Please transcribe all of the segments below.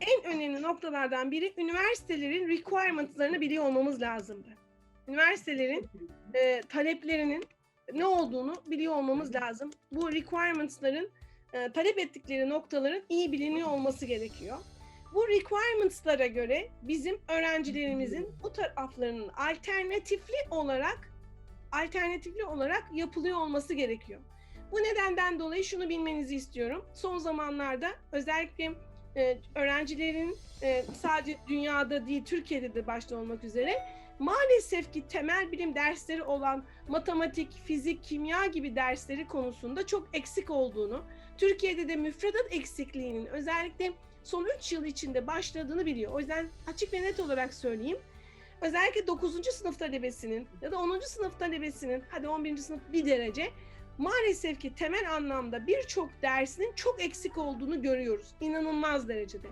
en önemli noktalardan biri üniversitelerin requirement'larını biliyor olmamız lazımdı. Üniversitelerin e, taleplerinin ne olduğunu biliyor olmamız lazım. Bu requirements'ların e, talep ettikleri noktaların iyi biliniyor olması gerekiyor. Bu requirements'lara göre bizim öğrencilerimizin bu taraflarının alternatifli olarak alternatifli olarak yapılıyor olması gerekiyor. Bu nedenden dolayı şunu bilmenizi istiyorum. Son zamanlarda özellikle e, öğrencilerin e, sadece dünyada değil Türkiye'de de başta olmak üzere maalesef ki temel bilim dersleri olan matematik, fizik, kimya gibi dersleri konusunda çok eksik olduğunu, Türkiye'de de müfredat eksikliğinin özellikle son 3 yıl içinde başladığını biliyor. O yüzden açık ve net olarak söyleyeyim. Özellikle 9. sınıf talebesinin ya da 10. sınıf talebesinin hadi 11. sınıf bir derece maalesef ki temel anlamda birçok dersinin çok eksik olduğunu görüyoruz. İnanılmaz derecede.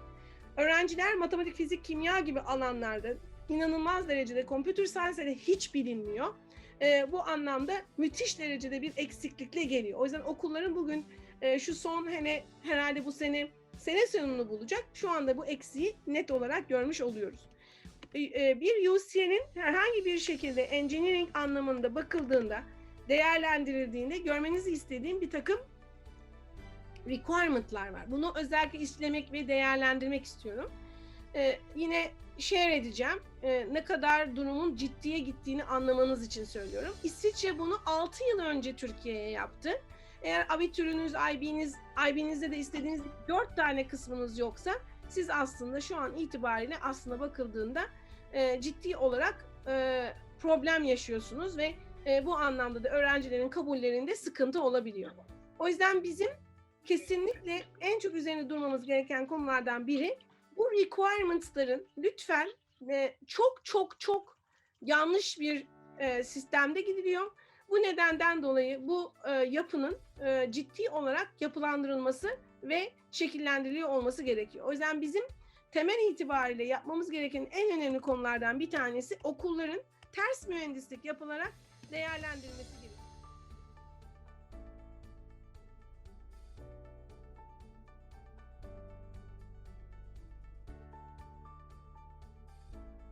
Öğrenciler matematik, fizik, kimya gibi alanlarda inanılmaz derecede computer science'de hiç bilinmiyor. Ee, bu anlamda müthiş derecede bir eksiklikle geliyor. O yüzden okulların bugün e, şu son hani herhalde bu sene sene sonunu bulacak. Şu anda bu eksiği net olarak görmüş oluyoruz. E, e, bir UC'nin herhangi bir şekilde engineering anlamında bakıldığında değerlendirildiğinde görmenizi istediğim bir takım requirement'lar var. Bunu özellikle işlemek ve değerlendirmek istiyorum. Ee, yine share edeceğim. Ee, ne kadar durumun ciddiye gittiğini anlamanız için söylüyorum. İsviçre bunu 6 yıl önce Türkiye'ye yaptı. Eğer abitürünüz, IB'niz, IB'nizde de istediğiniz 4 tane kısmınız yoksa siz aslında şu an itibariyle aslında bakıldığında e, ciddi olarak e, problem yaşıyorsunuz ve e, bu anlamda da öğrencilerin kabullerinde sıkıntı olabiliyor. O yüzden bizim kesinlikle en çok üzerine durmamız gereken konulardan biri bu requirements'ların lütfen e, çok çok çok yanlış bir e, sistemde gidiliyor. Bu nedenden dolayı bu e, yapının e, ciddi olarak yapılandırılması ve şekillendiriliyor olması gerekiyor. O yüzden bizim temel itibariyle yapmamız gereken en önemli konulardan bir tanesi okulların ters mühendislik yapılarak değerlendirilmesi